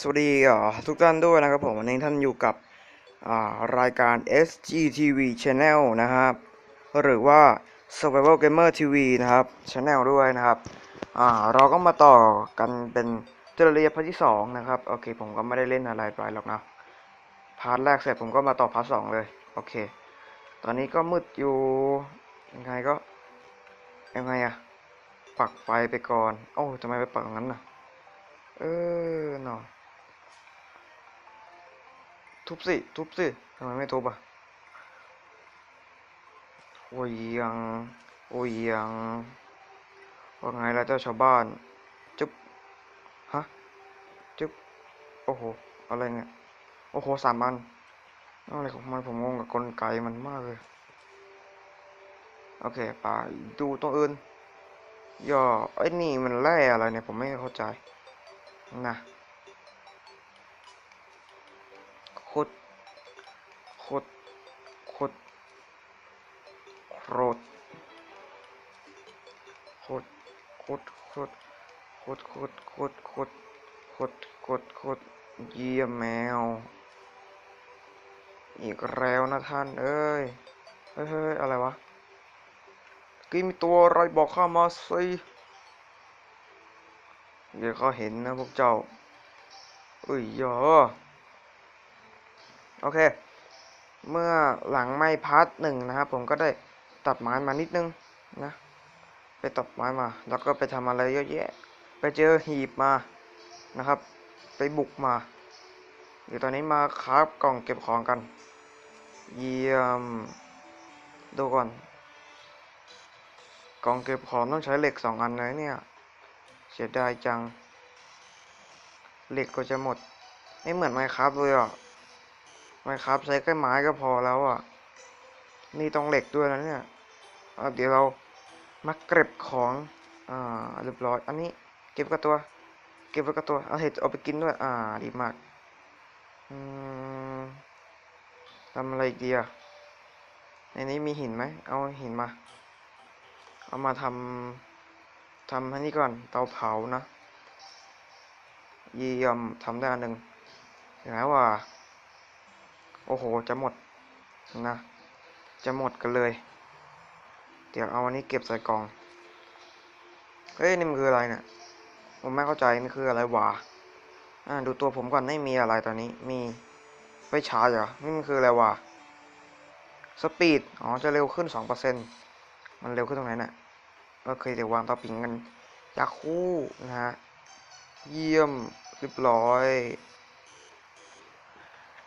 สวัสดีอ่าทุกท่านด้วยนะครับผมวันนี้ท่านอยู่กับารายการ SGTV Channel นะครับหรือว่า Survival Gamer TV นะครับ Channel ด้วยนะครับเราก็มาต่อกันเป็นเทอร์เรียพาร์ทที่สองนะครับ โอเค ผมก็ไม่ได้เล่นอะไรไปหรอกนะ พาร์ทแรกเสร็จผมก็มาต่อพาร์ทสองเลย โอเค ตอนนี้ก็มืดอยู่ ยังไงก็ ยังไงอะปักไฟไปก่อน โอ้ทำไมไปปักงั้นน่ะ เออหนอทุบสิ ทุบสิทำไมไม่ทุบอะ โอ้ยยัง โอ้ยยังว่าไงล่ะเจ้าชาวบ้าน จุ๊บ ฮะ จุ๊บ โอ้โห อะไรเนี่ย โอ้โห สามอันอะไรของมันผมงงกับกลไกมันมากเลย โอเคไปดูตัวอื่นย่อไอ้นี่มันแร่อะไรเนี่ย ผมไม่เข้าใจ นะขุดขุดขุดโครดขุดขุดขุดขุดขุดขุดขุดขุดขุดขุดเยี่ยมแมว อีกแล้วนะท่าน เอ้ยเฮ้ย เฮ้ยอะไรวะกี้มีตัวอะไรบอกข้ามาสิ เดี๋ยวเขาเห็นนะพวกเจ้าเอ้ยยอโอเค เมื่อหลังไม่พาร์ทหนึ่งนะครับ ผมก็ได้ตัดไม้มานิดนึงนะ ไปตัดไม้มา แล้วก็ไปทำอะไรเยอะแยะ ไปเจอหีบมานะครับ ไปบุกมาเดี๋ยวตอนนี้มาคราฟกล่องเก็บของกัน เยี่ยม ดูก่อน กล่องเก็บของต้องใช้เหล็กสองอันเลยเนี่ย สียดายจัง เหล็กก็จะหมด ไม่เหมือนไมครับเลยอะไมครับใช้แค่ไม้ก็พอแล้วอะ นี่ต้องเหล็กด้วยนะเนี่ยเเดี๋ยวเรามาเก็บของอ่าเรียบร้อย อันนี้เก็บกับตัว เก็บไว้กับตัว เอาเห็ดเอาไปกินด้วย อ่า ดีมากอืมทำอะไรอีกดีอะในนี้มีหินไหม เอาหินมา เอามาทำ ทำอันนี้ก่อนเตาเผานะยี่ยมทำได้อันหนึ่งเห็นไหมว่า โอ้โห จะหมดนะ จะหมดกันเลย เดี๋ยวเอาอันนี้เก็บใส่กล่อง เฮ้ย นี่มันคืออะไรเนี่ย ผมไม่เข้าใจนี่คืออะไรวะอ่า ดูตัวผมก่อนไม่มีอะไรตอนนี้ มีไฟฉายเหรอ นี่มันคืออะไรวะ สปีด อ๋อ จะเร็วขึ้นสองเปอร์เซ็นต์มันเร็วขึ้นตรงไหนน่ะ อเคเดี๋ยววางเตาผิงกันยาคู่นะฮะ เยี่ยมเรียบร้อย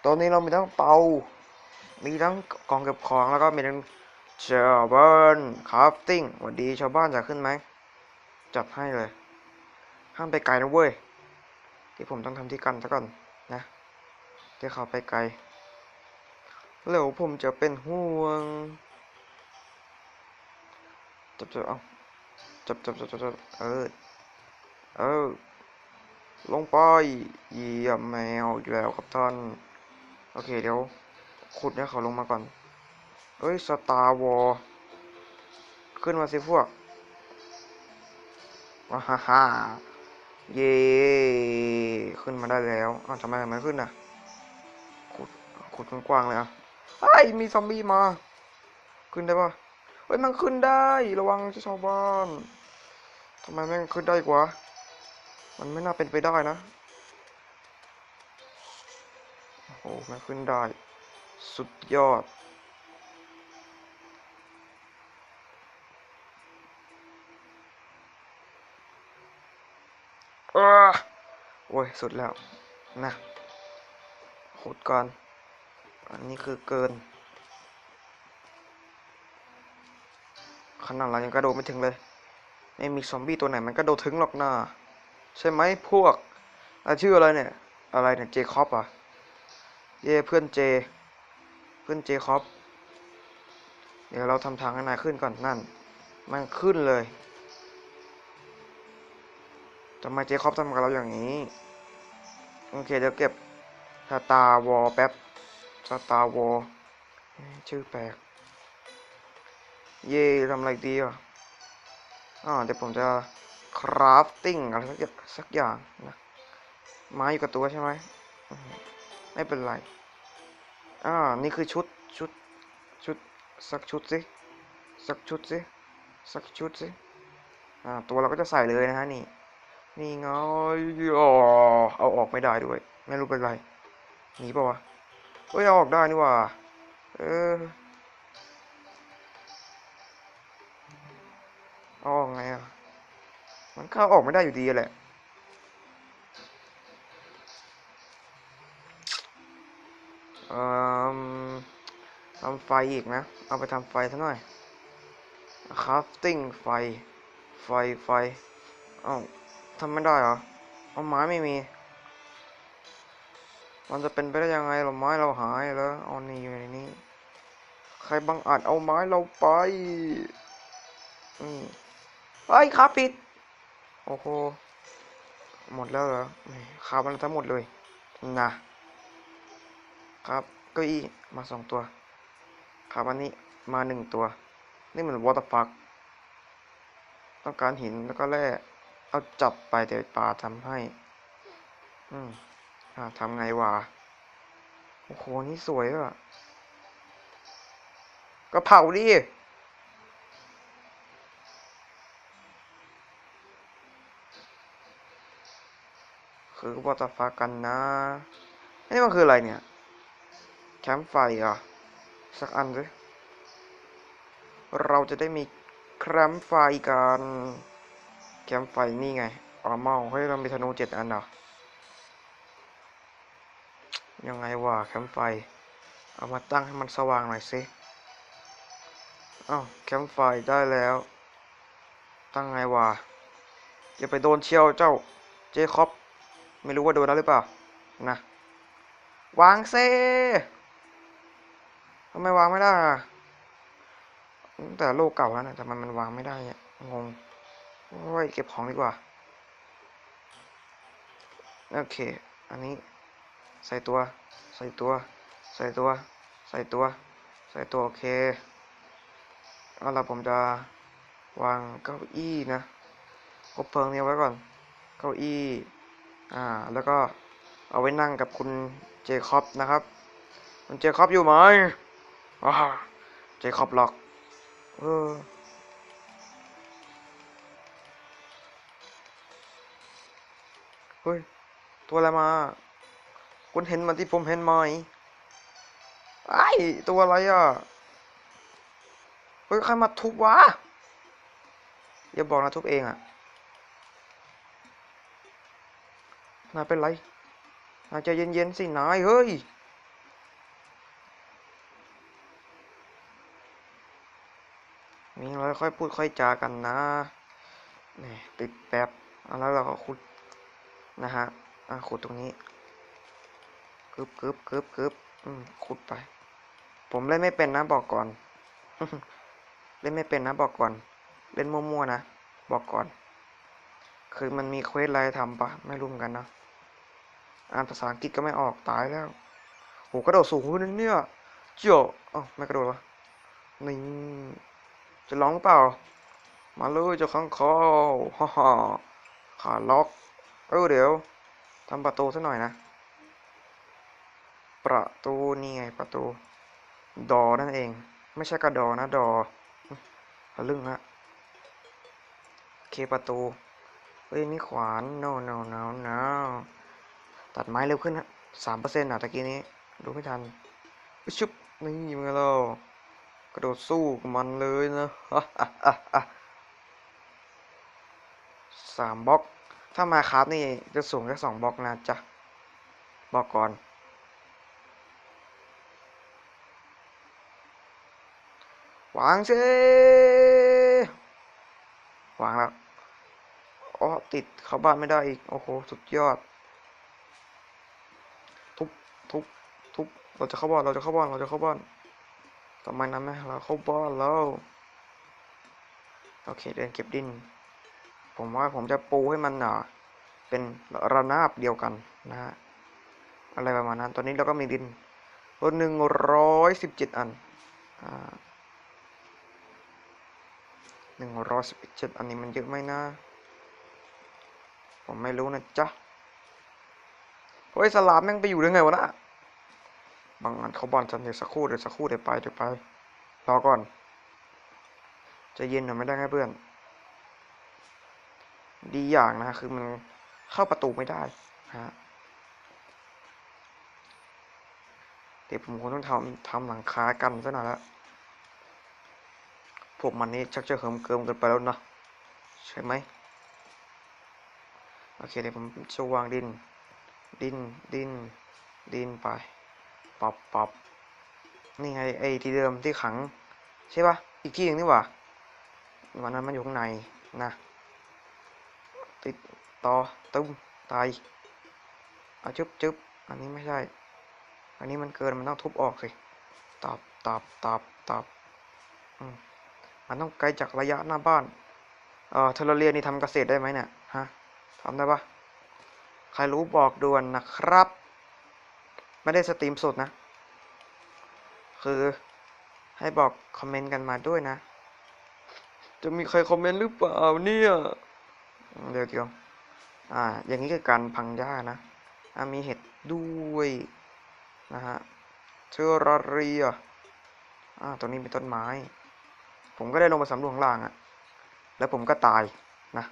ตอนนี้เรามีทั้งเตามีทั้งกองเก็บของแล้วก็มีทั้งชาวบ้านคราฟติ้งสวัสดีชาวบ้านจะขึ้นไหม จัดให้เลย ห้ามไปไกลนะเว้ย ที่ผมต้องทำที่กันซะก่อนนะเดี๋ยวเขาไปไกลแล้วผมจะเป็นห่วงจับจับเอา จับจับจับจับเออ เออ ลงไปเยี่ยมแมวอีกแล้วครับท่าน โอเคเดี๋ยว ขุดให้เขาลงมาก่อน เอ้ยสตาร์วอลขึ้นมาสิพวกว้าฮ่าฮ่าเย่ขึ้นมาได้แล้วอ้าวทำไมมันขึ้นอะ ขุด ขุดกว้างเลยอะไอ้ยมีซอมบี้มา ขึ้นได้ปะ ฮ้ยมันขึ้นได้ระวังชาวบ้านทำไมแม่งขึ้นได้กว่า มันไม่น่าเป็นไปได้นะโอ้มันขึ้นได้ สุดยอด โอ้ย สุดแล้ว นะ ขุดก่อน อันนี้คือเกิน ขนาดเรายังกระโดดไม่ถึงเลยไม่มีซอมบี้ตัวไหนมันกระโดดถึงหรอกนะใช่ไหมพวกอชื่ออะไรเนี่ย อะไรเนี่ยเจคอบอะเย่เพื่อนเจ เพื่อนเจคอบเดี๋ยวเราทำทางให้นายขึ้นก่อนนั่น มันขึ้นเลยทำไมเจคอบทำกับเราอย่างนี้ โอเคเดี๋ยวเก็บสตาร์วอลแป๊บสตาร์วอลชื่อแปลก เย่ทำอะไรดีอะอ่าเดี๋ยวผมจะคราฟติ้งอะไรสักอย่างสักอย่างนะไม้อยู่กับตัวใช่ไหมไม่เป็นไรอ่านี่คือชุดชุดชุดสักชุดสิสักชุดสิสักชุดสิอ่าตัวเราก็จะใส่เลยนะฮะนี่ นี่ไงอ๋อเอาออกไม่ได้ด้วย ไม่รู้เป็นไรหนีป่าวะเฮ้ยเอาออกได้นี่ว่าเออ ไงอะ มันเข้าออกไม่ได้อยู่ดีแหละ เอ่อทำไฟอีกนะ เอาไปทำไฟซะหน่อย crafting ไฟ ไฟ ไฟ เอ้าทำไม่ได้เหรอ เอาไม้ไม่มี มันจะเป็นไปได้ยังไงเราไม้เราหายแล้ว เอานี่อยู่ในนี้ ใครบังอาจเอาไม้เราไป อืม เฮ้ยครับปิด โอ้โห หมดแล้วเหรอขามันทั้งหมดเลยนะครับเก้าอี้มาสองตัวครับอันนี้มาหนึ่งตัว นี่เหมือนวอเตอร์ฟักต้องการหินแล้วก็แร่เอาจับไปแต่ป่าทำให้ อืมอ่าทำไงวะ โอ้โห นี่สวยอะก็เผาดิ คือวอตอฟักกันนะนี่มันคืออะไรเนี่ย แคมป์ไฟอะ สักอันสิเราจะได้มีแคมป์ไฟกัน แคมป์ไฟนี่ไงอ๋อเมาเฮ้ยเรามีธนูเจ็ดอันเหรอ ยังไงวะแคมป์ไฟ เอามาตั้งให้มันสว่างหน่อยสิอ้าวแคมป์ไฟได้แล้ว ตั้งไงวะอย่าไปโดนเชียวเจ้าเจคอบ ไม่รู้ว่าโดนแล้วหรือเปล่า นะ วางเซทำไมวางไม่ได้อะตั้งแต่โลกเก่าแล้วนะแต่มันมันวางไม่ได้เนี่ยงงโอ้ยเก็บของดีกว่า โอเค อันนี้ ใส่ตัว ใส่ตัว ใส่ตัว ใส่ตัว ใส่ตัว โอเคเอาล่ะผมจะวางเก้าอี้นะคบเพลิงเนี้ไว้ก่อน เก้าอี้ อ่า แล้วก็เอาไว้นั่งกับคุณเจคอบนะครับ คุณเจคอบอยู่ไหมอ่าเจคอบหรอก เออเฮ้ย ตัวอะไรมา คุณเห็นมันที่ผมเห็นไหมไอ้ตัวอะไรอะ เฮ้ย ใครมาทุบวะ อย่าบอกนะทุบเองอะ นายเป็นไรนายใจเย็นๆสินายเฮ้ยมีอะไรค่อยพูดค่อยจากันนะนี่ติดแป๊บแล้วเราก็ขุดนะฮะอะขุดตรงนี้กึบกึบกึบกึบอืมขุดไป ผมเล่นไม่เป็นนะบอกก่อน เล่นไม่เป็นนะบอกก่อน เล่นมั่วๆนะบอกก่อน คือมันมีเควสอะไรทำปะไม่รู้เหมือนกันนะ อ่านภาษาอังกฤษก็ไม่ออกตายแล้วโหกระโดดสูงขึ้นนเนี่ยเจ้าอ้าวไม่กระโดดวะนี่จะร้องเปล่า มาเลยเจ้าข้างคาวฮ่าฮ่าขาล็อก เออเดี๋ยวทำประตูซะหน่อยนะ ประตูนี่ไงประตู ดอนั่นเอง ไม่ใช่กระดอนะ ดอทะลึ่งฮะเคประตูเฮ้ยนี่ขวาน no no no no ตัดไม้เร็วขึ้นฮะสามเปอร์เซ็นต์อะตะกี้นี้ ดูไม่ทันชุบนี่มึงเรากระโดดสู้กับมันเลยนะสามบล็อก ถ้ามาคราฟนี่จะสูงแค่สองบล็อกนะจ๊ะบอกก่อน วางสิวางแล้วอ๋อติดเข้าบ้านไม่ได้อีก โอ้โห สุดยอด ทุบทุบเราจะเข้าบ้านเราจะเข้าบ้านเราจะเข้าบ้านทำไมนะแม่เราเข้าบ้านแล้วโอเคเดินเก็บดิน ผมว่าผมจะปูให้มันอะเป็นระนาบเดียวกันนะฮะอะไรประมาณนั้น ตอนนี้เราก็มีดินหนึ่งร้อยสิบเจ็ดอันหนึ่งร้อยสิบเจ็ดอันนี้มันเยอะไหมนะ ผมไม่รู้นะจ๊ะเฮ้ยสลามแม่งไปอยู่ได้ไงวะนะ บางอันเขาบอลฉันเดี๋ยวสักครู่เดี๋ยวสักครู่เดี๋ยวไปเดี๋ยวไปรอก่อนจะเย็นหน่อยไม่ได้ไงเพื่อน ดีอย่างนะ คือมันเข้าประตูไม่ได้ฮะเดี๋ยวผมคงต้องทำทำหลังคากันซะหน่อยละพวกมันนี่ชักจะเหิมเกิมเกันไปแล้วนะใช่ไหมโอเคเดี๋ยวผมจะวางดิน ดินดินดินไป ปับปับนี่ไงไอ้ที่เดิมที่ขัง ใช่ปะอีกที่หนึ่งนี่หว่าวันนั้นมันอยู่ข้างในนะ ติดต่อตึ้มตายอาจึ๊บจึ๊บอันนี้ไม่ใช่ อันนี้มันเกินมันต้องทุบออกสิตอบตอบตอบตอบอืมมันต้องไกลจากระยะหน้าบ้านเออเทอร์เรียนี่ทำเกษตรได้ไหมเนี่ยฮะทำได้ปะใครรู้บอกด่วนนะครับ ไม่ได้สตรีมสดนะ คือให้บอกคอมเมนต์กันมาด้วยนะ จะมีใครคอมเมนต์หรือเปล่าเนี่ยเดี๋ยวเดี๋ยวอ่า อย่างนี้คือการพังหญ้านะอ่ามีเห็ดด้วยนะฮะเทอราเรียอ่าตัวนี้เป็นต้นไม้ ผมก็ได้ลงมาสำรวจข้างล่างอะแล้วผมก็ตายนะ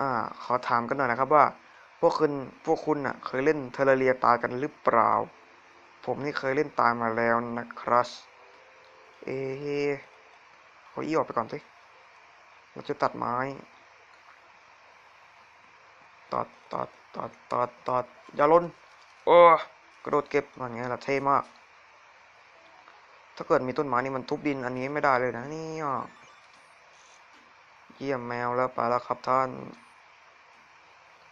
อ่า ขอถามกันหน่อยนะครับว่า พวกคุณพวกคุณอะ เคยเล่นเทอราเรียตายกันหรือเปล่า ผมนี่เคยเล่นตายมาแล้วนะครับ เอะขออี้ออกไปก่อนสิเราจะตัดไม้ ตัดตัดตัดตัดตัดอย่าลนโอ้กระโดดเก็บนั่นไงล่ะเท่มาก ถ้าเกิดมีต้นไม้นี่มันทุบดินอันนี้ไม่ได้เลยนะนี่ยเยี่ยมแมวแล้วไปแล้วครับท่าน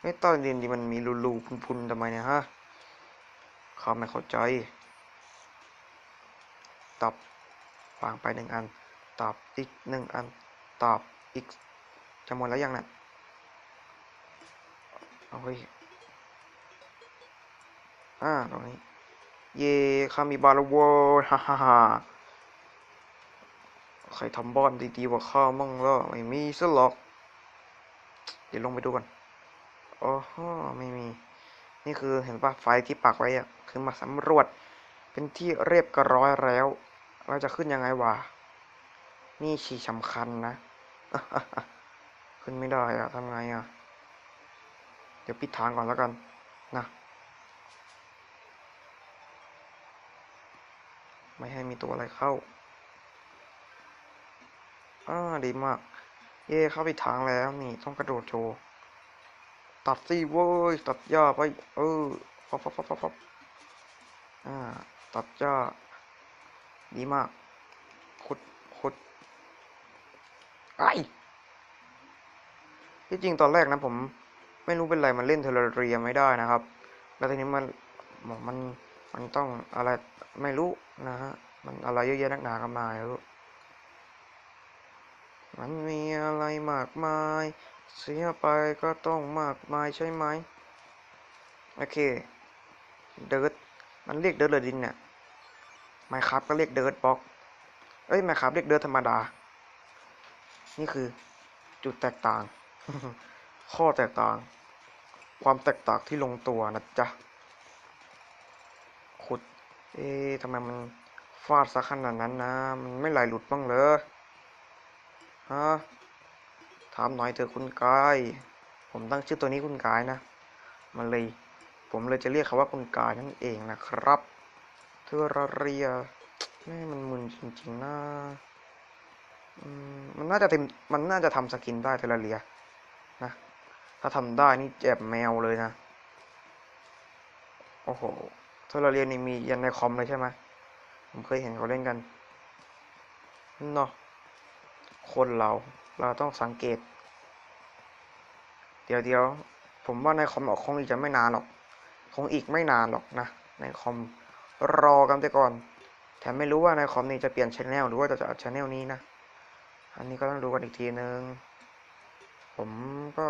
ไม่ต้นดินดีมันมีรูๆพุนๆทำไมเนี่ยฮะข้าไม่เข้าใจตับวางไปหนึ่งอันตับอีกหนึ่งอันตับอีกจะหมดแล้วยังนี่ยเอาเฮ้ยอ่าตรงนี้ เย่ข้ามีบาร์แล้วโวฮ่าฮ่าฮ่าใครทำบ้านดีๆกว่าข้ามั่งล้วไม่มีซะหรอก เดี๋ยวลงไปดูกัน โอ้โหไม่มี นี่คือเห็นปะไฟที่ปักไว้อะคือมาสำรวจเป็นที่เรียบร้อยแล้ว เราจะขึ้นยังไงวะ นี่ฉี่สำคัญนะ ขึ้นไม่ได้อะทำไงอะเดี๋ยวปิดทางก่อนแล้วกันนะไม่ให้มีตัวอะไรเข้าอ่าดีมาก เย่เข้าไปดทางแล้วนี่ต้องกระโดดโชว์ ตัดสิเว้ยตัดหญ้าไปเออฟับฟับฟับฟับฟับอ่าตัดหญ้าดีมากขุดขุดไอที่จริงตอนแรกนะผมไม่รู้เป็นไรมันเล่นเทอร์เรียไม่ได้นะครับ แล้วทีนี้มันมันมันต้องอะไรไม่รู้นะฮะมันอะไรเยอะแยะนักหนากันมาไม่รู้มันมีอะไรมากมาย เสียไปก็ต้องมากมายใช่ไหมโอเคเดิร์ดมันเรียกเดิร์ดเลยดินเนี่ยไมครับก็เรียกเดิร์ดบล็อกเอ้ยไมครับเรียกเดิร์ดธรรมดา นี่คือจุดแตกต่าง ข้อแตกต่าง ความแตกต่างที่ลงตัวนะจ๊ะขุดเอ๊ะทำไมมันฟาดซะขนาดนั้นนะ มันไม่ไหลหลุดบ้างเหรอฮะามหน่อยเถอะคุณกาย ผมตั้งชื่อตัวนี้คุณกายนะ มันเลย ผมเลยจะเรียกเขาว่าคุณกายนั่นเองนะครับเทอร์เรียแม่มันมึนจริงๆนะมันน่าจะทำมันน่าจะทำสกินได้เทอร์เรียนะ ถ้าทำได้นี่แจ็บแมวเลยนะ โอ้โหเทอร์เรียนี่มียันในคอมเลยใช่ไหมผมเคยเห็นเขาเล่นกันเนาะคนเราเราต้องสังเกต ดี๋ยวเดี๋ยวผมว่าในคอมออกคงอีกจะไม่นานหรอก คงอีกไม่นานหรอกนะ ในคอมรอกันไปก่อน แถมไม่รู้ว่าในคอมนี้จะเปลี่ยนชแนลหรือว่าจะจะอัดชแนลนี้นะ อันนี้ก็ต้องดูกันอีกทีนึง ผมก็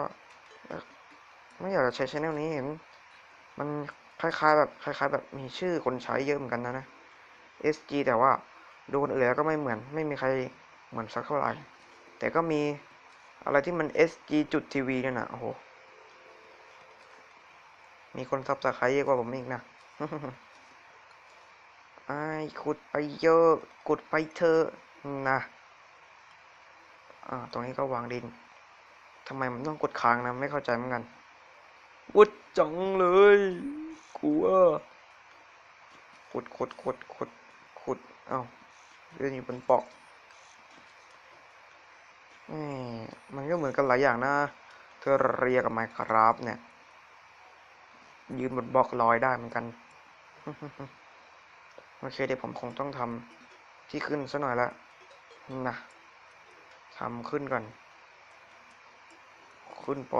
ไม่อยากจะใช้ชแนลนี้เห็น มันคล้ายๆแบบคล้าย ๆ แบบมีชื่อคนใช้เยอะเหมือนกันนะนะ SG แต่ว่าดูคนอื่นแล้วก็ไม่เหมือน ไม่มีใครเหมือนสักเท่าไหร่ แต่ก็มี อะไรที่มัน SG จุดทีวีเนี่ยนะโอ้โห มีคนซับสไครต์เยอะกว่าผมอีกนะไอ้ขุดไปเยอะขุดไปเถอนะอ่าตรงนี้ก็วางดินทำไมมันต้องกดค้างนะ ไม่เข้าใจเหมือนกันวุดจังเลยกลัวขุดขุดขุดขุดขุด เอ้าเรื่องอยู่บนปอก มมันก็เหมือนกันหลายอย่างนะเธอเรียกับไมครับเนี่ย ยืนบนบล็อกลอยได้เหมือนกัน โอเคเดี๋ยวผมคงต้องทำที่ขึ้นซะหน่อยละนะทำขึ้นก่อน ขึ้นไป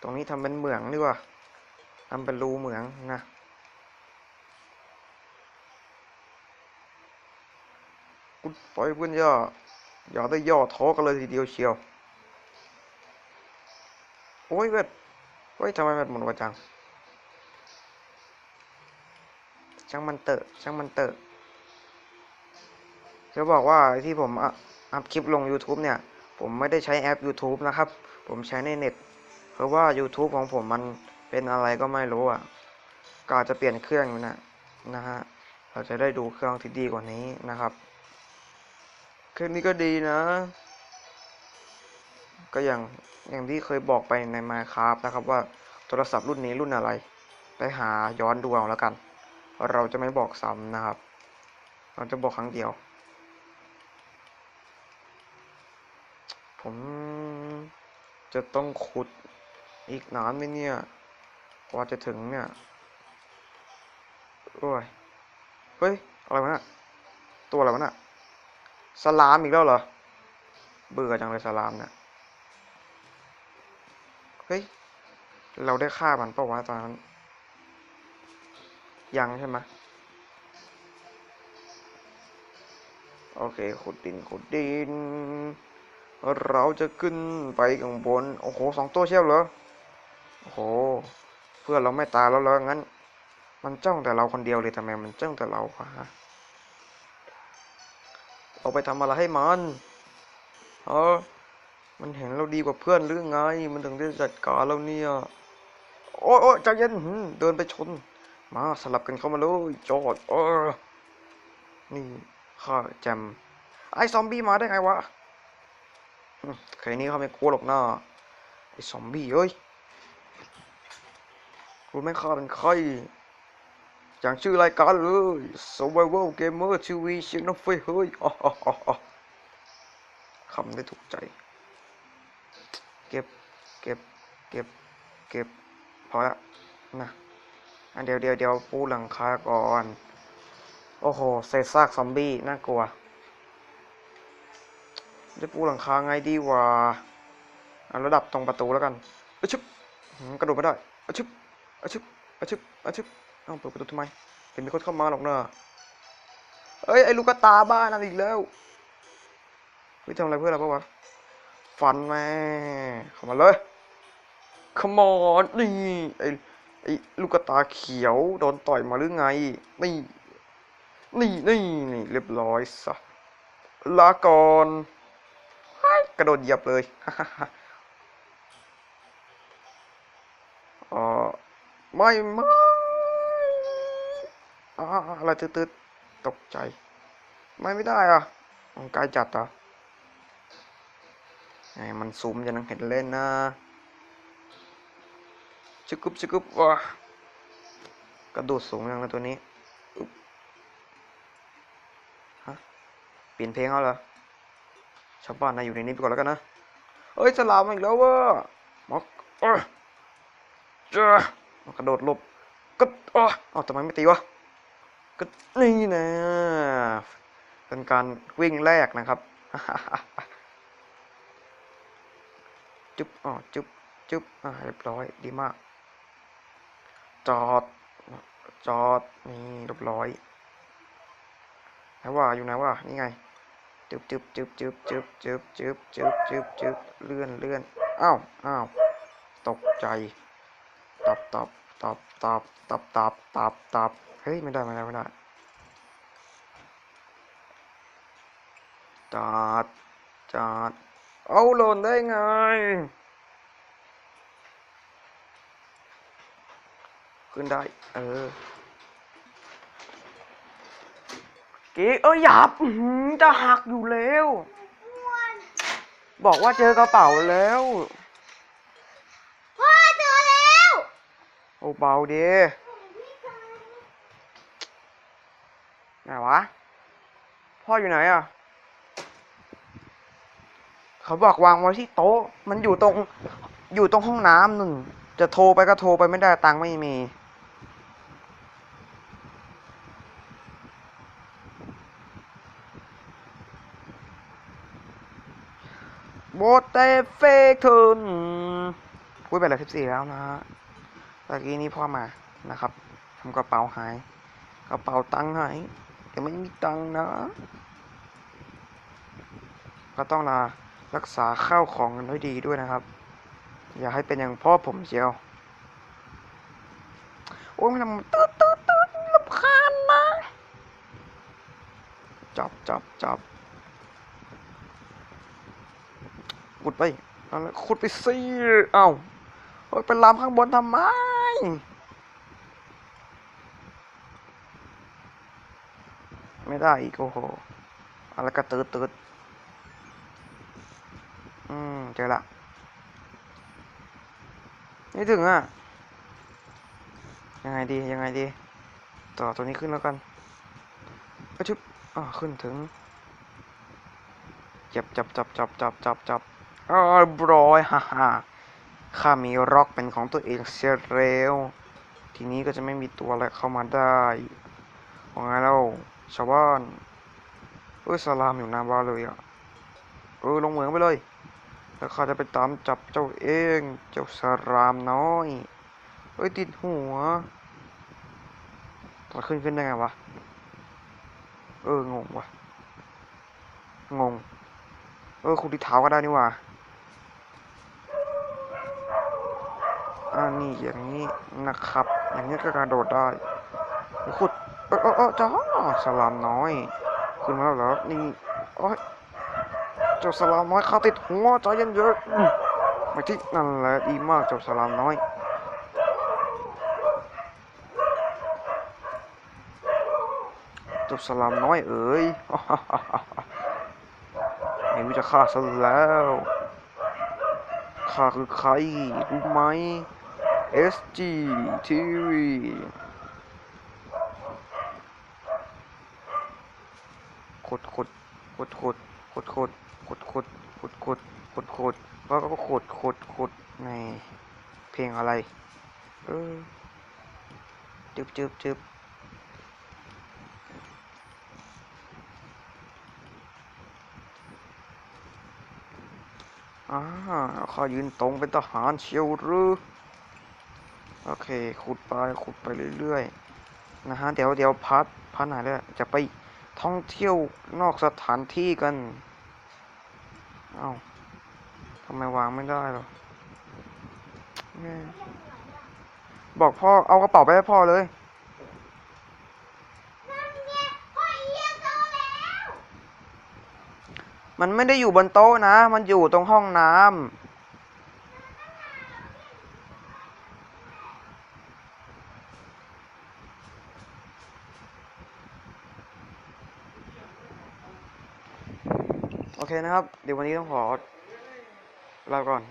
ตรงนี้ทำเป็นเหมืองดีกว่าทำเป็นรูเหมืองนะกุดไปเพื่อนย่า อย่าได้ย่อท้อกันเลยทีเดียวเชียว โอ้ยเวทเฮ้ยทำไมเวทหมุนกว่าจัง ช่างมันเตอะช่างมันเตอะจะบอกว่าที่ผมอัพคลิปลง YouTube เนี่ย ผมไม่ได้ใช้แอป YouTube นะครับ ผมใช้ในเน็ต เพราะว่า YouTube ของผมมันเป็นอะไรก็ไม่รู้อะก็อาจจะเปลี่ยนเครื่องอยู่นะนะฮะ เราจะได้ดูเครื่องที่ดีกว่านี้นะครับ ครื่องนี้ก็ดีนะ ก็อย่างอย่างที่เคยบอกไปใน Minecraft นะครับว่าโทรศัพท์รุ่นนี้รุ่นอะไร ไปหาย้อนดูเอาแล้วกัน เราจะไม่บอกซ้ำนะครับ เราจะบอกครั้งเดียว ผมจะต้องขุดอีกนานไหมเนี่ยกว่าจะถึงเนี่ย โอ้ย เฮ้ย อะไรวะน่ะตัวอะไรวะน่ะ สลามอีกแล้วเหรอ เบื่อจังเลยสลามเนี่ย เฮ้ย เราได้ฆ่ามันเปล่าวะตอนนั้น ยังใช่ไหมโอเค ขุดดิน ขุดดิน เราจะขึ้นไปข้างบน โอ้โห สองตัวเชียวเหรอ โอ้โห เพื่อนเราไม่ตายแล้วเหรองั้น มันจ้องแต่เราคนเดียวเลยทำไมมันจ้องแต่เราวะฮะ เอาไปทำอะไรให้มันเออมันเห็นเราดีกว่าเพื่อนหรือไง มันถึงได้จัดการเราเนี่ย โอ้ยโอ้ยใจเย็นเดินไปชน มาสลับกันเข้ามาเลยจอดเออนี่ข้าแจมไอ้ซอมบี้มาได้ไงวะใครนี้เขาไม่กลัวหรอกนะไอ้ซอมบี้เอ้ยรู้ไหมข้าเป็นใคร อย่างชื่อรายการเลย Survival Gamer TV เสียงน้ำไฟเฮ้ยอ๋ออ๋ออ๋ออ๋อคำได้ถูกใจ เก็บ เก็บ เก็บ เก็บ พอละนะอันเดี๋ยวเดี๋ยวเดี๋ยวปูหลังคาก่อน โอ้โหเศษซากซอมบี้ น่ากลัว จะปูหลังคาไงดีวะเอาระดับตรงประตูแล้วกันอชึบกระโดดไม่ได้อชึบอชึบอชึบอชึบ เอ้าเปิดประตูทำไมเห็นมีคนเข้ามาหรอกเนอะเอ้ยไอ้ลูกกระตาบ้านั่นอีกแล้วเฮ้ยทำอะไรเพื่อนเราปะวะฟันแม่เข้ามาเลย come on นี่ไอ้ไอ้ลูกกระตาเขียวโดนต่อยมาหรือไงนี่นี่นี่นี่เรียบร้อยซะลาก่อนกระโดดเหยียบเลยอ๋อไม่ไม่ อ่าอะไรตืดๆตกใจ ไม่ไม่ได้อะมันไกลจัดอะไอ้มันซูมจะนังเห็นเล่นนะชึกุบชึกุบว้ากระโดดสูงยังนะตัวนี้ฮะเปลี่ยนเพลงเอาเหรอชาวบ้านนายอยู่ในนี้ไปก่อนแล้วกันนะเอ้ยสลามอีกแล้วเว่ะมอกเอ้ยเจ้ากระโดดหลบก็อ๋อทำไมไม่ตีวะ ก็นี่นะเป็นการวิ่งแรกนะครับจุ๊บอ๋อจุ๊บจุ๊บอ่าเรียบร้อยดีมาก จอด จอด นี่เรียบร้อยไหนว่าอยู่ไหนว่านี่ไงจึ๊บจึ๊บจึ๊บจึ๊บจึ๊บจึ๊บจึ๊บจึ๊บจึ๊บจึ๊บเลื่อนเลื่อนอ้าวอ้าวตกใจตับตับตับตับตับตับตับตับ ฮ้ยไม่ได้ไม่ได้ไม่ได้จอดจอดเอาหล่นได้ไงขึ้นได้ เออกิ๊กเอ้ยหยับอื้อหือจะหักอยู่แล้ว บอกว่าเจอกระเป๋าแล้วพ่อเจอแล้ว โอ้เบาดี ไหนวะ พ่ออยู่ไหนอะ เขาบอกวางไว้ที่โต๊ะ มันอยู่ตรง อยู่ตรงห้องน้ำนู่นจะโทรไปก็โทรไปไม่ได้ตังค์ไม่มีโบเตเฟกทินพูดไปแล้วสิบสี่แล้วนะฮะตะกี้นี้พ่อมานะครับทำกระเป๋าหาย กระเป๋าตังค์หาย ยังไม่มีตังนะ ก็ต้องนะรักษาข้าวของกันไว้ดีด้วยนะครับ อย่าให้เป็นอย่างพ่อผมเชียวโอ้ยมันทำตืดตืดตืดรำคาญนะจับจับจับขุดไปนั่นแหละขุดไปสิเอ้าโอ้ยไปลามข้างบนทำไม ไม่ได้อีกโอ้โหอะไรก็ตืดตืดอืมเจอละไม่ถึงอะ ยังไงดี ยังไงดี ต่อตัวนี้ขึ้นแล้วกันก็ชุบอ่าขึ้นถึง จับจับจับจับจับจับจับอ่าบรอยฮ่าฮ่าข้ามีร็อกเป็นของตัวเองเสียเร็ว ทีนี้ก็จะไม่มีตัวอะไรเข้ามาได้ว่าไงแล้ว ชาวบ้าน เอ้ยสลามอยู่หน้าบ้านเลยอะ เออลงเหมืองไปเลย แล้วข้าจะไปตามจับเจ้าเอง เจ้าสลามน้อย เอ้ยติดหัวตอนขึ้นขึ้นได้ไงวะ เอองงวะงง เออขุดที่เท้าก็ได้นี่ว่าอ่านี่อย่างนี้นะครับ อย่างนี้ก็กระโดดได้ขุด เออเออเออจ้าสลามน้อยขึ้นมาแล้วเหรอนี่โอ้ยเจ้าสลามน้อยข้าติดหัวใจเย็นเยอะอืมไปที่นั่นแหละดีมากเจ้าสลามน้อยเจ้าสลามน้อยเอ๋ยไม่รู้จะฆ่าซะแล้วข้าคือใครรู้ไหม SG ขุดขุดขุดขุดขุดขุดขุดแล้วก็ขุดขุดขุดในเพลงอะไร เออจึบจึบจึบอ่าข้ายืนตรงเป็นทหารเชียวหรือโอเค ขุดไป ขุดไปเรื่อยๆ นะฮะ เดี๋ยวเดี๋ยวพัดพัดไหนแล้วจะไปท่องเที่ยวนอกสถานที่กัน เอ้าทำไมวางไม่ได้หรอบอกพ่อเอากระเป๋าไปให้พ่อเลยมันไม่ได้อยู่บนโต๊ะนะ มันอยู่ตรงห้องน้ำ เคนะครับ เดี๋ยววันนี้ต้องขอลาก่อน